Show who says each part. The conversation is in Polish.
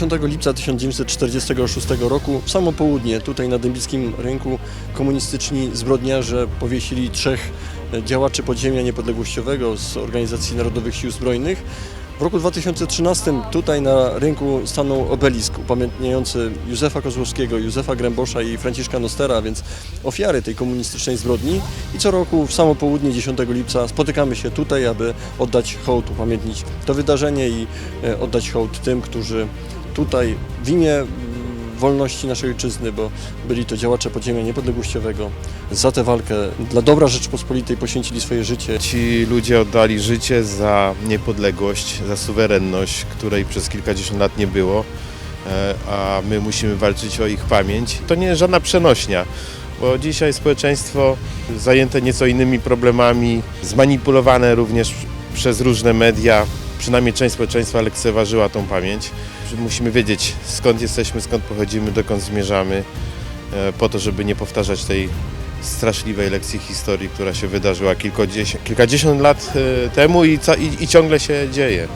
Speaker 1: 10 lipca 1946 roku w samo południe tutaj na Dębickim Rynku komunistyczni zbrodniarze powiesili trzech działaczy podziemia niepodległościowego z Organizacji Narodowych Sił Zbrojnych. W roku 2013 tutaj na rynku stanął obelisk upamiętniający Józefa Kozłowskiego, Józefa Grębosza i Franciszka Nostera, więc ofiary tej komunistycznej zbrodni. I co roku w samo południe 10 lipca spotykamy się tutaj, aby oddać hołd, upamiętnić to wydarzenie i e, oddać hołd tym, którzy tutaj w imię wolności naszej ojczyzny, bo byli to działacze podziemia niepodległościowego, za tę walkę dla dobra Rzeczypospolitej poświęcili swoje życie.
Speaker 2: Ci ludzie oddali życie za niepodległość, za suwerenność, której przez kilkadziesiąt lat nie było, e, a my musimy walczyć o ich pamięć. To nie żadna przenośnia, bo dzisiaj społeczeństwo zajęte nieco innymi problemami, zmanipulowane również przez różne media, przynajmniej część społeczeństwa lekceważyła tą pamięć. Musimy wiedzieć skąd jesteśmy, skąd pochodzimy, dokąd zmierzamy, e, po to, żeby nie powtarzać tej straszliwej lekcji historii, która się wydarzyła kilkadziesiąt, lat e, temu i, i, i ciągle się dzieje.